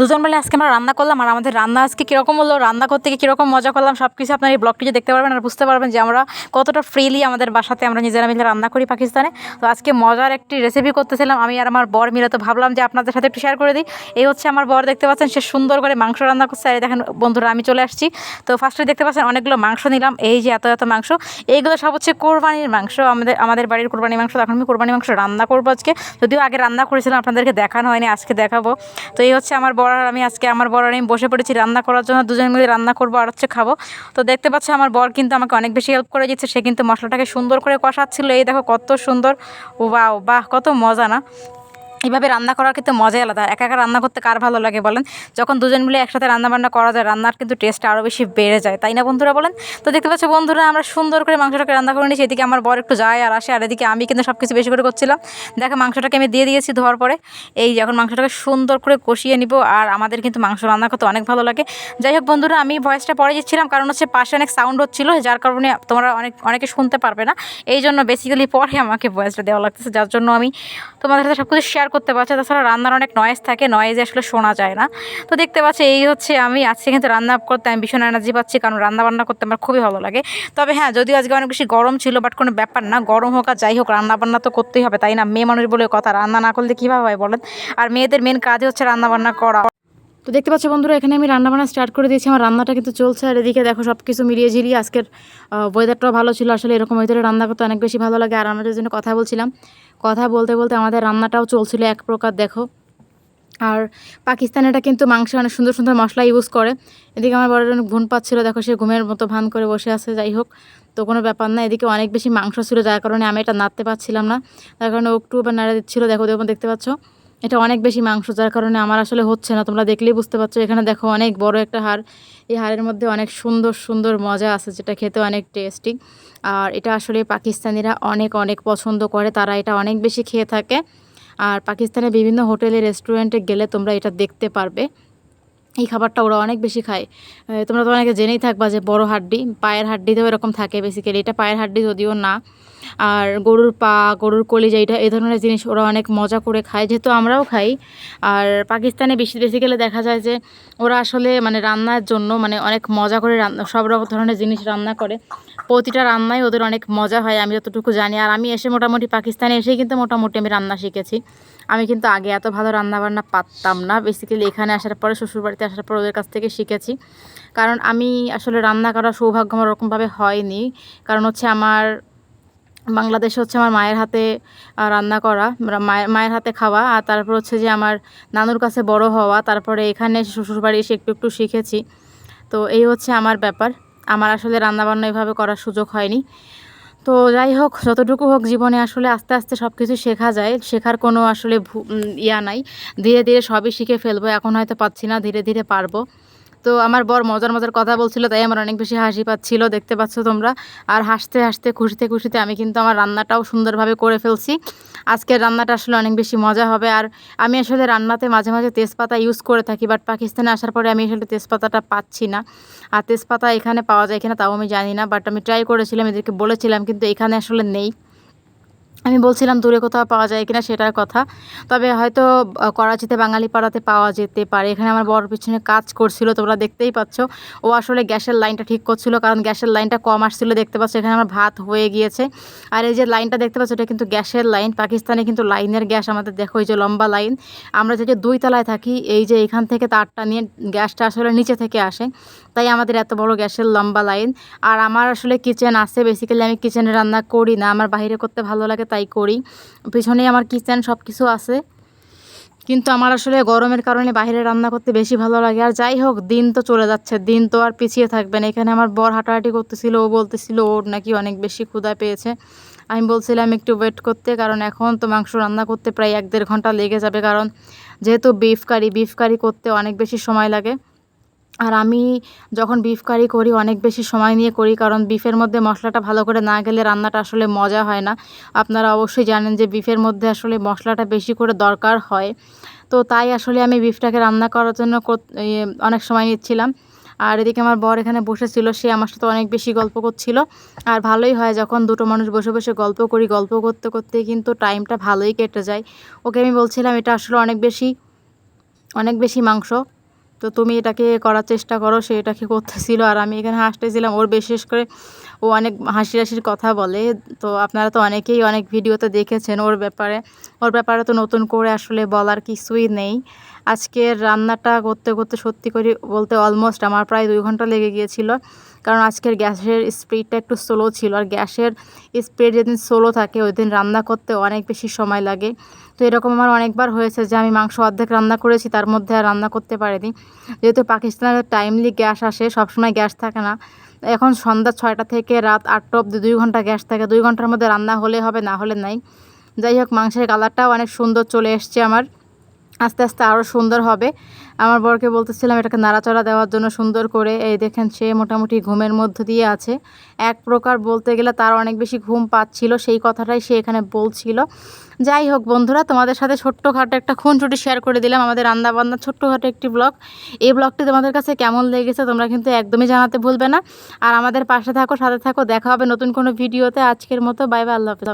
দুজন মিলে আজকে আমরা রান্না করলাম আর আমাদের রান্না আজকে কীরকম হলো, রান্না করতে গিয়ে কীরকম মজা করলাম সব কিছু আপনার এই ব্লগটিতে দেখতে পারবেন আর বুঝতে পারবেন যে আমরা কতটা ফ্রিলি আমাদের বাসাতে আমরা নিজেরা মিলে রান্না করি পাকিস্তানে। তো আজকে মজার একটি রেসিপি করতেছিলাম, আমি আর আমার বর মিলে তো ভাবলাম যে আপনাদের সাথে একটু শেয়ার করে দিই। এই হচ্ছে আমার বর, দেখতে পাচ্ছেন সে সুন্দর করে মাংস রান্না করছে। আর দেখেন বন্ধুরা, আমি চলে আসছি। তো ফার্স্টে দেখতে পাচ্ছেন অনেকগুলো মাংস নিলাম, এই যে এত এত মাংস। এইগুলো সব হচ্ছে কোরবানির মাংস, আমাদের আমাদের বাড়ির কোরবানি মাংস। এখন আমি কোরবানি মাংস রান্না করব আজকে। যদিও আগে রান্না করেছিলাম, আপনাদেরকে দেখানো হয়নি, আজকে দেখাবো। তো এই হচ্ছে আমার বর আর আমি আজকে আমার বর আর আমি বসে পড়েছি রান্না করার জন্য, দুজন মিলে রান্না করব আর হচ্ছে খাব। তো দেখতে পাচ্ছি আমার বর কিন্তু আমাকে অনেক বেশি হেল্প করে দিচ্ছে, সে কিন্তু মশলাটাকে সুন্দর করে কষাচ্ছিল। এই দেখো কত সুন্দর বাহ বাহ, কত মজা না? এইভাবে রান্না করার কিন্তু মজাই আলাদা। একা একা রান্না করতে কার ভালো লাগে বলেন? যখন দুজন মিলে একসাথে রান্না বান্না করা যায়, রান্নার কিন্তু টেস্ট আরও বেশি বেড়ে যায়। তাই না বন্ধুরা বলেন? তো দেখতে পাচ্ছ বন্ধুরা, আমরা সুন্দর করে মাংসটাকে রান্না করে নিয়েছি। এদিকে আমার বর একটু যায় আর আসে, আর এদিকে আমি কিন্তু সব কিছু বেশি করে করছিলাম। দেখো মাংসটাকে আমি দিয়ে দিয়েছি ধোয়ার পরে। এই যখন মাংসটাকে সুন্দর করে কষিয়ে নিব, আর আমাদের কিন্তু মাংস রান্না করতে অনেক ভালো লাগে। যাই হোক বন্ধুরা, আমি ভয়েসটা পরে দিচ্ছিলাম, কারণ হচ্ছে পাশে অনেক সাউন্ড হচ্ছিল, যার কারণে তোমরা অনেক, অনেকে শুনতে পারবে না। এই জন্য বেসিক্যালি পরে আমাকে ভয়েসটা দেওয়া লাগতেছে, যার জন্য আমি তোমাদের সাথে সব কিছু শেয়ার করতে পারছে, তাছাড়া রান্নার অনেক নয়েজ থাকে নয়েজে আসলে শোনা যায় না। তো দেখতে পাচ্ছি, এই হচ্ছে আমি আজকে কিন্তু রান্না করতে, আমি ভীষণ এনার্জি পাচ্ছি, কারণ রান্না বান্না করতে আমার খুবই ভালো লাগে। তবে হ্যাঁ যদিও আজকে অনেক বেশি গরম ছিল বাট কোনো ব্যাপার না, গরম হোক আর যাই হোক রান্না বান্না তো করতেই হবে, তাই না? মেয়ে মানুষ বলে কথা, রান্না না করলে কীভাবে হয় বলেন? আর মেয়েদের মেন কাজ হচ্ছে রান্না বান্না করা। তো দেখতে পাচ্ছ বন্ধুরা, এখানে আমি রান্না বান্না স্টার্ট করে দিয়েছি। আমার রান্নাটা কিন্তু চলছে আর এদিকে দেখো সব কিছু মিলিয়ে ঝিলিয়ে আজকের ওয়েদারটাও ভালো ছিল। আসলে এরকম ওয়েদারে রান্না করতে অনেক বেশি ভালো লাগে। আর আমাদের জন্য কথা বলছিলাম, কথা বলতে বলতে আমাদের রান্নাটাও চলছিল এক প্রকার, দেখো। আর পাকিস্তানেটা কিন্তু মাংসে অনেক সুন্দর সুন্দর মশলা ইউজ করে। এদিকে আমার বড় অনেক ঘুম পাচ্ছিল, দেখো সে ঘুমের মতো ভান করে বসে আছে, যাই হোক। তো কোনো ব্যাপার না, এদিকে অনেক বেশি মাংস ছিল, যার কারণে আমি এটা নাড়তে পারছিলাম না। তার কারণে ও একটু বা নাড়া দিচ্ছিল, দেখো দেখো, দেখতে পাচ্ছ? এটা অনেক বেশি মাংস, যার কারণে আমার আসলে হচ্ছে না। তোমরা দেখলেই বুঝতে পারছ, এখানে দেখো অনেক বড় একটা হাড়। এই হাড়ের মধ্যে অনেক সুন্দর সুন্দর মজা আছে, যেটা খেতে অনেক টেস্টি আর এটা আসলে পাকিস্তানিরা অনেক অনেক পছন্দ করে, তারা এটা অনেক বেশি খেয়ে থাকে। আর পাকিস্তানের বিভিন্ন হোটেলে, রেস্টুরেন্টে গেলে তোমরা এটা দেখতে পারবে। এই খাবারটা ওরা অনেক বেশি খায়। তোমরা তো অনেকে জেনেই থাকবা যে বড় হাড্ডি, পায়ের হাড্ডি তো এরকম থাকে বেসিক্যালি এটা পায়ের হাড্ডি যদিও না, আর গরুর পা, গরুর কলিজা, এটা এই ধরনের জিনিস ওরা অনেক মজা করে খায়, যেহেতু আমরাও খাই। আর পাকিস্তানে বেশি বেসিক্যালি দেখা যায় যে ওরা আসলে মানে রান্নার জন্য মানে অনেক মজা করে রান্না, সব রকম ধরনের জিনিস রান্না করে। প্রতিটা রান্নায় ওদের অনেক মজা হয়, আমি যতটুকু জানি। আর আমি এসে মোটামুটি পাকিস্তানে এসেই কিন্তু মোটামুটি আমি রান্না শিখেছি। আমি কিন্তু আগে এত ভালো রান্নাবান্না পারতাম না। বেসিক্যালি এখানে আসার পরে, শ্বশুরবাড়িতে আসার পর ওদের কাছ থেকে শিখেছি। কারণ আমি আসলে রান্না করার সৌভাগ্য আমার ওরকমভাবে হয়নি। কারণ হচ্ছে আমার বাংলাদেশে হচ্ছে আমার মায়ের হাতে রান্না করা মায়ের মায়ের হাতে খাওয়া। আর তারপর হচ্ছে যে আমার নানুর কাছে বড় হওয়া। তারপরে এখানে শ্বশুরবাড়ি এসে একটু একটু শিখেছি। তো এই হচ্ছে আমার ব্যাপার। আমার আসলে রান্নাবান্না এভাবে করার সুযোগ হয়নি। তো যাই হোক, যতটুকু হোক জীবনে আসলে আস্তে আস্তে সব কিছু শেখা যায়। শেখার কোনো আসলে ইয়া নাই। ধীরে ধীরে সবই শিখে ফেলব। এখন হয়তো পাচ্ছি না, ধীরে ধীরে পারব। তো আমার বর মজার মজার কথা বলছিল, তাই আমার অনেক বেশি হাসি পাচ্ছিল, দেখতে পাচ্ছ তোমরা। আর হাসতে হাসতে, খুশিতে খুশিতে আমি কিন্তু আমার রান্নাটাও সুন্দরভাবে করে ফেলছি। আজকের রান্নাটা আসলে অনেক বেশি মজা হবে। আর আমি আসলে রান্নাতে মাঝে মাঝে তেজপাতা ইউজ করে থাকি বাট পাকিস্তানে আসার পরে আমি আসলে তেজপাতাটা পাচ্ছি না। আর তেজপাতা এখানে পাওয়া যায় কিনা তাও আমি জানি না বাট আমি ট্রাই করেছিলাম, এদেরকে বলেছিলাম, কিন্তু এখানে আসলে নেই। আমি বলছিলাম দূরে কোথাও পাওয়া যায় কিনা সেটার কথা। তবে হয়তো করাচিতে বাঙালি পাড়াতে পাওয়া যেতে পারে। এখানে আমার বড় পিছনে কাজ করছিল, তোমরা দেখতেই পাচ্ছ। ও আসলে গ্যাসের লাইনটা ঠিক করছিল, কারণ গ্যাসের লাইনটা কম আসছিল, দেখতে পাচ্ছ এখানে আমার ভাত হয়ে গিয়েছে। আর এই যে লাইনটা দেখতে পাচ্ছ, এটা কিন্তু গ্যাসের লাইন। পাকিস্তানে কিন্তু লাইনের গ্যাস আমাদের দেখো, এই যে লম্বা লাইন। আমরা যে দুই তলায় থাকি, এই যে এখান থেকে তারটা নিয়ে গ্যাসটা আসলে নিচে থেকে আসে। তাই আমাদের এত বড় গ্যাসের লম্বা লাইন। আর আমার আসলে কিচেন আছে বেসিক্যালি আমি কিচেনে রান্না করি না। আমার বাইরে করতে ভালো লাগে তাই করি। পিছনেই আমার কিচেন সব কিছু আছে। কিন্তু আমার আসলে গরমের কারণে বাইরে রান্না করতে বেশি ভালো লাগে। আর যাই হোক, দিন তো চলে যাচ্ছে। দিন তো আর পিছিয়ে থাকবে না। এখানে আমার বর হাঁটাহাঁটি করতেছিল। ও বলতেছিল, ওর নাকি অনেক বেশি ক্ষুদা পেয়েছে। আমি বলছিলাম, একটু ওয়েট করতে। কারণ এখন তো মাংস রান্না করতে প্রায় এক দেড় ঘণ্টা লেগে যাবে। কারণ যেহেতু বিফ কারি বিফ কারি করতে অনেক বেশি সময় লাগে। আর আমি যখন বিফ কারি করি, অনেক বেশি সময় নিয়ে করি, কারণ বিফের মধ্যে মশলাটা ভালো করে না গেলে রান্নাটা আসলে মজা হয় না। আপনারা অবশ্যই জানেন যে বিফের মধ্যে আসলে মশলাটা বেশি করে দরকার হয়। তো তাই আসলে আমি বিফটাকে রান্না করার জন্য অনেক সময় নিচ্ছিলাম। আর এদিকে আমার বর এখানে বসেছিল, সে আমার সাথে অনেক বেশি গল্প করছিল। আর ভালোই হয় যখন দুটো মানুষ বসে বসে গল্প করি, গল্প করতে করতে কিন্তু টাইমটা ভালোই কেটে যায়। ওকে আমি বলছিলাম, এটা আসলে অনেক বেশি অনেক বেশি মাংস। তো তুমি এটাকে করার চেষ্টা করো, সে এটাকে করতেছিল। আর আমি এখানে হাসতেছিলাম, ওর বিশেষ করে ও অনেক হাসি হাসির কথা বলে। তো আপনারা তো অনেকেই অনেক ভিডিওতে দেখেছেন ওর ব্যাপারে। ওর ব্যাপারে তো নতুন করে আসলে বলার কিছুই নেই। আজকের রান্নাটা করতে করতে সত্যি করে বলতে অলমোস্ট আমার প্রায় দুই ঘণ্টা লেগে গিয়েছিল। কারণ আজকের গ্যাসের স্পিডটা একটু স্লো ছিল। আর গ্যাসের স্পিড যেদিন স্লো থাকে ওই দিন রান্না করতে অনেক বেশি সময় লাগে। তো এরকম আমার অনেকবার হয়েছে যে, আমি মাংস অর্ধেক রান্না করেছি, তার মধ্যে আর রান্না করতে পারিনি। যেহেতু পাকিস্তানের টাইমলি গ্যাস আসে, সবসময় গ্যাস থাকে না। এখন সন্ধ্যা ছয়টা থেকে রাত আটটা অব্দি দুই ঘণ্টা গ্যাস থাকে। দুই ঘণ্টার মধ্যে রান্না হলে হবে, না হলে নাই। যাই হোক, মাংসের কালারটাও অনেক সুন্দর চলে এসছে আমার। আস্তে আস্তে আরও সুন্দর হবে। আমার বরকে বলতেছিলাম এটাকে নাড়াচড়া দেওয়ার জন্য সুন্দর করে। এই দেখেন, সে মোটামুটি ঘুমের মধ্য দিয়ে আছে। এক প্রকার বলতে গেলে তার অনেক বেশি ঘুম পাচ্ছিল, সেই কথাটাই সে এখানে বলছিল। যাই হোক বন্ধুরা, তোমাদের সাথে ছোট্টখাটো একটা খুনছুটি শেয়ার করে দিলাম আমাদের রান্না বান্না ছোট্টখাটো একটি ব্লগ এই ব্লগটি তোমাদের কাছে কেমন লেগেছে তোমরা কিন্তু একদমই জানাতে ভুলবে না। আর আমাদের পাশে থাকো, সাথে থাকো, দেখা হবে নতুন কোনো ভিডিওতে আজকের মতো বাই বাই আল্লাহ হাফিজ।